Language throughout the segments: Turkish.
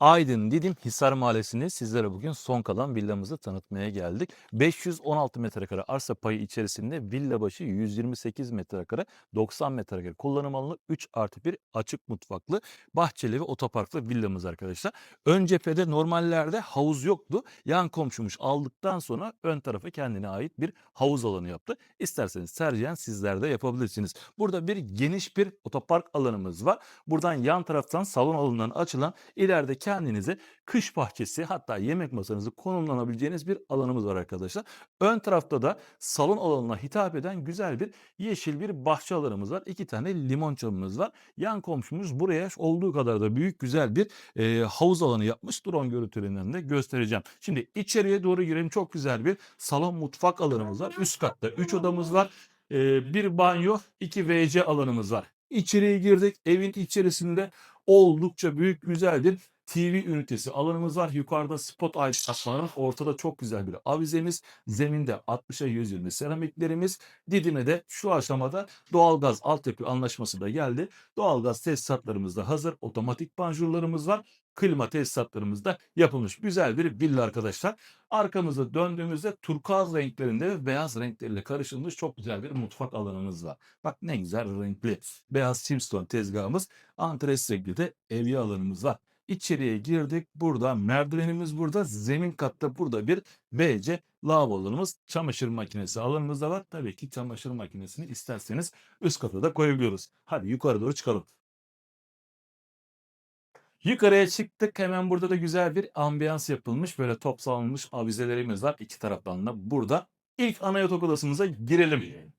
Aydın Didim Hisar Mahallesi'nde sizlere bugün son kalan villamızı tanıtmaya geldik. 516 metrekare arsa payı içerisinde villa başı 128 metrekare, 90 metrekare kullanım alanı 3 artı 1 açık mutfaklı, bahçeli ve otoparklı villamız arkadaşlar. Ön cephede normallerde havuz yoktu. Yan komşumuş aldıktan sonra ön tarafa kendine ait bir havuz alanı yaptı. İsterseniz tercihen sizler de yapabilirsiniz. Burada bir geniş bir otopark alanımız var. Buradan yan taraftan salon alanından açılan ileride kendinize kış bahçesi hatta yemek masanızı konumlanabileceğiniz bir alanımız var arkadaşlar. Ön tarafta da salon alanına hitap eden güzel bir yeşil bir bahçe alanımız var. İki tane limon çamımız var. Yan komşumuz buraya olduğu kadar da büyük güzel bir e, havuz alanı yapmış. Drone görüntülerinden de göstereceğim. Şimdi içeriye doğru girelim. Çok güzel bir salon mutfak alanımız var. Üst katta 3 odamız var. E, bir banyo, iki WC alanımız var. İçeriye girdik. Evin içerisinde oldukça büyük güzel bir TV ünitesi alanımız var. Yukarıda spot aydınlatmaları, ortada çok güzel bir avizemiz, zeminde 60'a 120 seramiklerimiz. Didim'e de şu aşamada doğalgaz altyapı anlaşması da geldi. Doğalgaz tesisatlarımız da hazır. Otomatik panjurlarımız var. Klima tesisatlarımız da yapılmış. Güzel bir villa arkadaşlar. Arkamızda döndüğümüzde turkuaz renklerinde ve beyaz renkleriyle karışılmış çok güzel bir mutfak alanımız var. Bak ne güzel renkli. Beyaz Simstone tezgahımız. Antres renkli de evye alanımız var. İçeriye girdik. Burada merdivenimiz burada. Zemin katta burada bir BC lavabo alanımız. Çamaşır makinesi alanımız da var. Tabii ki çamaşır makinesini isterseniz üst kata da koyabiliyoruz. Hadi yukarı doğru çıkalım. Yukarıya çıktık. Hemen burada da güzel bir ambiyans yapılmış. Böyle top salınmış avizelerimiz var. iki taraftan da burada. İlk ana yatak odasımıza girelim.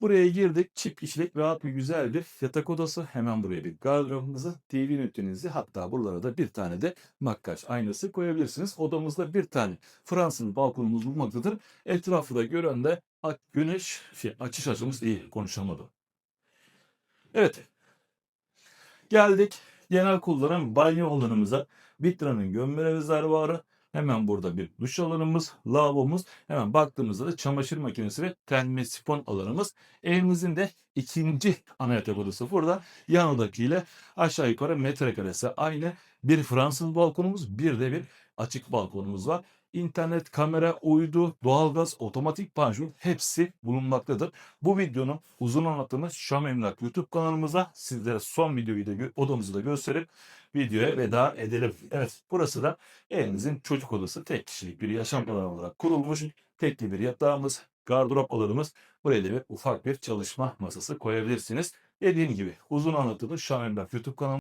Buraya girdik. Çift kişilik rahat bir güzel bir yatak odası. Hemen buraya bir gardırobumuzu, TV ünitenizi hatta buralara da bir tane de makyaj aynası koyabilirsiniz. Odamızda bir tane Fransız balkonumuz bulunmaktadır. Etrafı da gören de güneş şey, açış açımız iyi konuşamadım. Evet. Geldik genel kullanım banyo alanımıza. Vitra'nın gömme rezervuarı. Hemen burada bir duş alanımız, lavabomuz. Hemen baktığımızda da çamaşır makinesi ve telme sifon alanımız. Evimizin de ikinci ana yatak odası burada. Yan odakiyle aşağı yukarı metrekaresi aynı. Bir Fransız balkonumuz, bir de bir açık balkonumuz var. İnternet, kamera, uydu, doğalgaz, otomatik panjur hepsi bulunmaktadır. Bu videonun uzun anlattığımız Şam Emlak YouTube kanalımıza sizlere son videoyu da odamızı da gösterip videoya veda edelim. Evet burası da evimizin çocuk odası tek kişilik bir yaşam alanı olarak kurulmuş. Tekli bir yatağımız, gardırop alanımız. Buraya da bir ufak bir çalışma masası koyabilirsiniz. Dediğim gibi uzun anlatılmış Şam Emlak YouTube kanalı